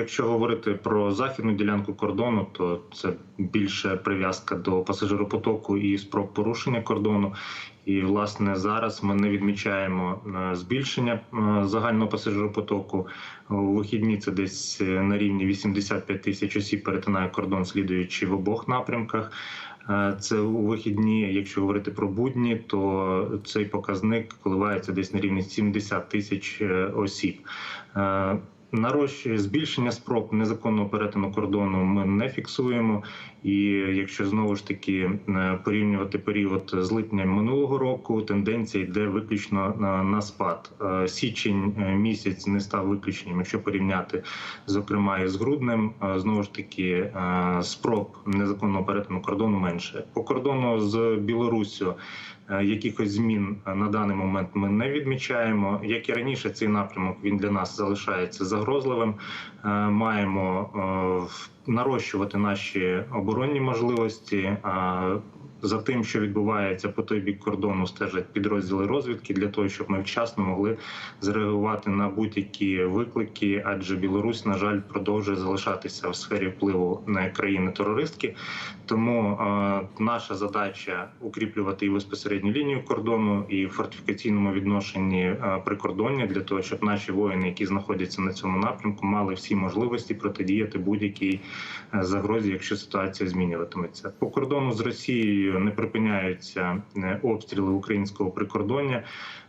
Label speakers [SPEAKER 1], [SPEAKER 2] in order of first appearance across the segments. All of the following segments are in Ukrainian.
[SPEAKER 1] Якщо говорити про західну ділянку кордону, то це більше прив'язка до пасажиропотоку і спроб порушення кордону. І власне зараз ми не відмічаємо е, збільшення е, загального пасажиропотоку. У вихідні це десь е, на рівні 85 тисяч осіб перетинає кордон, слідуючи в обох напрямках. Це у вихідні, якщо говорити про будні, то цей показник коливається десь на рівні 70 тисяч осіб. Нарощує збільшення спроб незаконного перетину кордону ми не фіксуємо. І якщо знову ж таки е, порівнювати період з липня минулого року, тенденція йде виключно на, на спад. Е, Січень е, місяць не став виключенням. Якщо порівняти зокрема з груднем, знову ж таки спроб незаконного перетину кордону менше по кордону з Білоруссю. Е, Якихось змін е, на даний момент ми не відмічаємо. Як і раніше, цей напрямок він для нас залишається загрозливим. Е, Маємо нарощувати наші оборонні можливості. За тим, що відбувається по той бік кордону, стежать підрозділи розвідки для того, щоб ми вчасно могли зреагувати на будь-які виклики, адже Білорусь, на жаль, продовжує залишатися в сфері впливу на країни-терористки. Тому е, наша задача укріплювати і безпосередню лінію кордону, і в фортифікаційному відношенні е, прикордоння для того, щоб наші воїни, які знаходяться на цьому напрямку, мали всі можливості протидіяти будь-якій е, загрозі, якщо ситуація змінюватиметься. По кордону з Росією не припиняються е, обстріли українського прикордоння.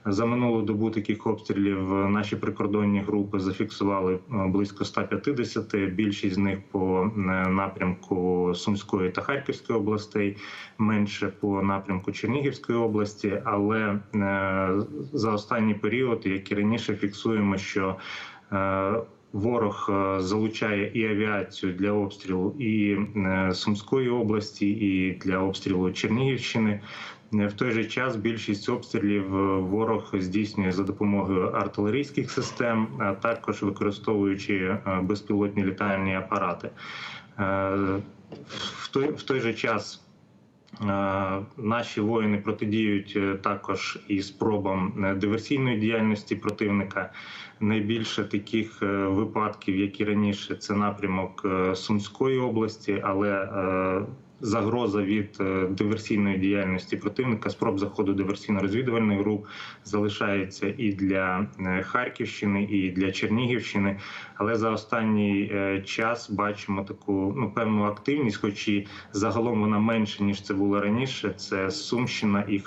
[SPEAKER 1] За минулу добу таких обстрілів е, наші прикордонні групи зафіксували е, близько 150, Більшість з них по напрямку Сумської та Харківської областей, менше по напрямку Чернігівської області. Але за останній період, як і раніше, фіксуємо, що Ворог е, залучає і авіацію для обстрілу і е, Сумської області, і для обстрілу Чернігівщини. Е, В той же час більшість обстрілів ворог здійснює за допомогою артилерійських систем, а також використовуючи безпілотні літальні апарати. В той, в той же час наші воїни протидіють е, також і спробам е, диверсійної діяльності противника. Найбільше таких е, випадків, як і раніше, це напрямок е, Сумської області, але е, загроза від е, диверсійної діяльності противника, спроб заходу диверсійно-розвідувальних груп залишається і для е, Харківщини, і для Чернігівщини. Але за останній е, час бачимо таку ну певну активність, хоч і загалом вона менше ніж це було раніше. Це Сумщина і